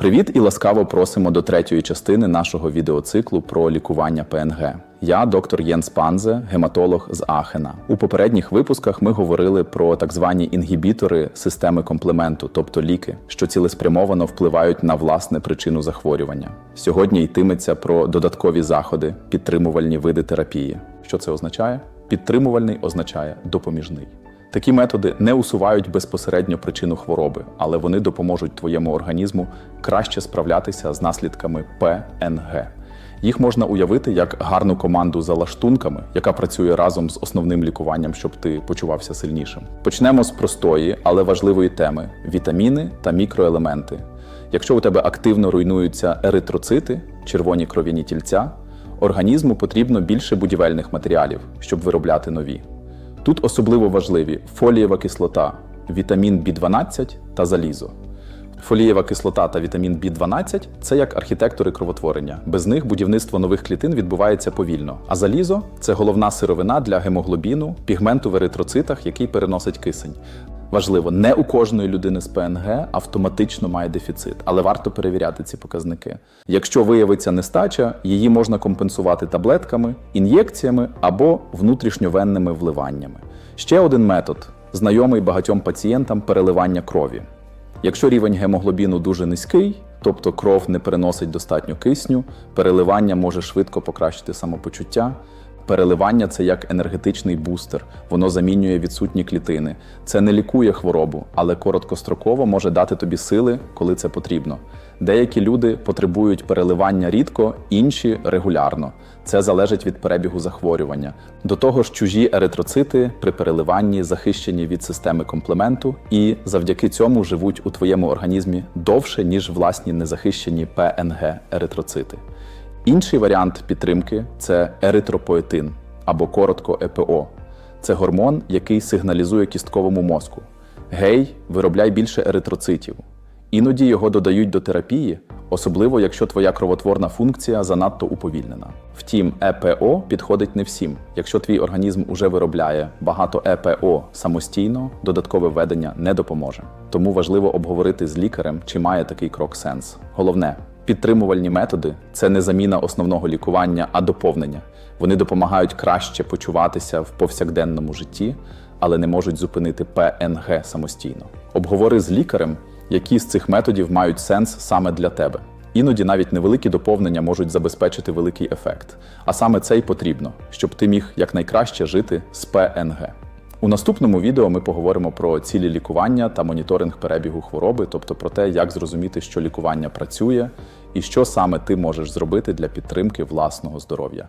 Привіт і ласкаво просимо до третьої частини нашого відеоциклу про лікування ПНГ. Я доктор Єнс Панзе, гематолог з Ахена. У попередніх випусках ми говорили про так звані інгібітори системи комплементу, тобто ліки, що цілеспрямовано впливають на власне причину захворювання. Сьогодні йтиметься про додаткові заходи, підтримувальні види терапії. Що це означає? Підтримувальний означає допоміжний. Такі методи не усувають безпосередньо причину хвороби, але вони допоможуть твоєму організму краще справлятися з наслідками ПНГ. Їх можна уявити як гарну команду за лаштунками, яка працює разом з основним лікуванням, щоб ти почувався сильнішим. Почнемо з простої, але важливої теми вітаміни та мікроелементи. Якщо у тебе активно руйнуються еритроцити, червоні кров'яні тільця, організму потрібно більше будівельних матеріалів, щоб виробляти нові. Тут особливо важливі фолієва кислота, вітамін B12 та залізо. Фолієва кислота та вітамін B12 це як архітектори кровотворення. Без них будівництво нових клітин відбувається повільно. А залізо це головна сировина для гемоглобіну, пігменту в еритроцитах, який переносить кисень. Важливо, не у кожної людини з ПНГ автоматично має дефіцит, але варто перевіряти ці показники. Якщо виявиться нестача, її можна компенсувати таблетками, ін'єкціями або внутрішньовенними вливаннями. Ще один метод знайомий багатьом пацієнтам переливання крові. Якщо рівень гемоглобіну дуже низький, тобто кров не переносить достатньо кисню, переливання може швидко покращити самопочуття. Переливання це як енергетичний бустер, воно замінює відсутні клітини. Це не лікує хворобу, але короткостроково може дати тобі сили, коли це потрібно. Деякі люди потребують переливання рідко, інші регулярно. Це залежить від перебігу захворювання. До того ж, чужі еритроцити при переливанні захищені від системи комплементу і завдяки цьому живуть у твоєму організмі довше, ніж власні незахищені ПНГ еритроцити. Інший варіант підтримки це еритропоетин або коротко ЕПО. Це гормон, який сигналізує кістковому мозку. Гей, виробляй більше еритроцитів. Іноді його додають до терапії, особливо якщо твоя кровотворна функція занадто уповільнена. Втім, ЕПО підходить не всім. Якщо твій організм уже виробляє багато ЕПО самостійно, додаткове введення не допоможе. Тому важливо обговорити з лікарем, чи має такий крок сенс. Головне, Підтримувальні методи це не заміна основного лікування, а доповнення. Вони допомагають краще почуватися в повсякденному житті, але не можуть зупинити ПНГ самостійно. Обговори з лікарем, які з цих методів мають сенс саме для тебе. Іноді навіть невеликі доповнення можуть забезпечити великий ефект. А саме це й потрібно, щоб ти міг якнайкраще жити з ПНГ. У наступному відео ми поговоримо про цілі лікування та моніторинг перебігу хвороби, тобто про те, як зрозуміти, що лікування працює і що саме ти можеш зробити для підтримки власного здоров'я.